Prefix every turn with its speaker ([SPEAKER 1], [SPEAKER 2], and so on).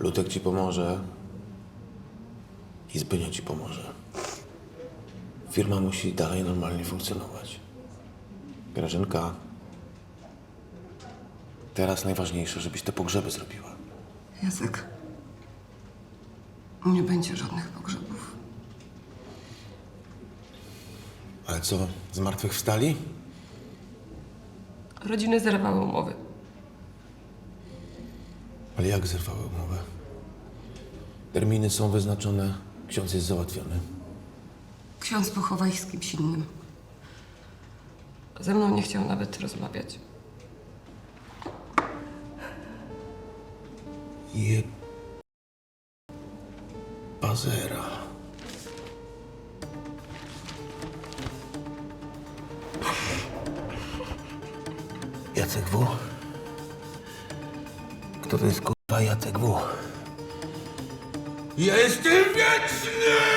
[SPEAKER 1] Lutek ci pomoże. I Zbynio ci pomoże. Firma musi dalej normalnie funkcjonować. Grażynka, teraz najważniejsze, żebyś te pogrzeby zrobiła.
[SPEAKER 2] Jacek. Nie będzie żadnych pogrzebów.
[SPEAKER 1] Ale co, zmartwychwstali?
[SPEAKER 2] Rodziny zerwały umowy.
[SPEAKER 1] Ale jak zerwały umowę? Terminy są wyznaczone, ksiądz jest załatwiony.
[SPEAKER 2] Ksiądz pochowa ich z kimś innym. Ze mną nie chciał nawet rozmawiać.
[SPEAKER 1] Je... Pazera. Jacek W? Kto to jest kurwa Jacek W? Jestem wieczny!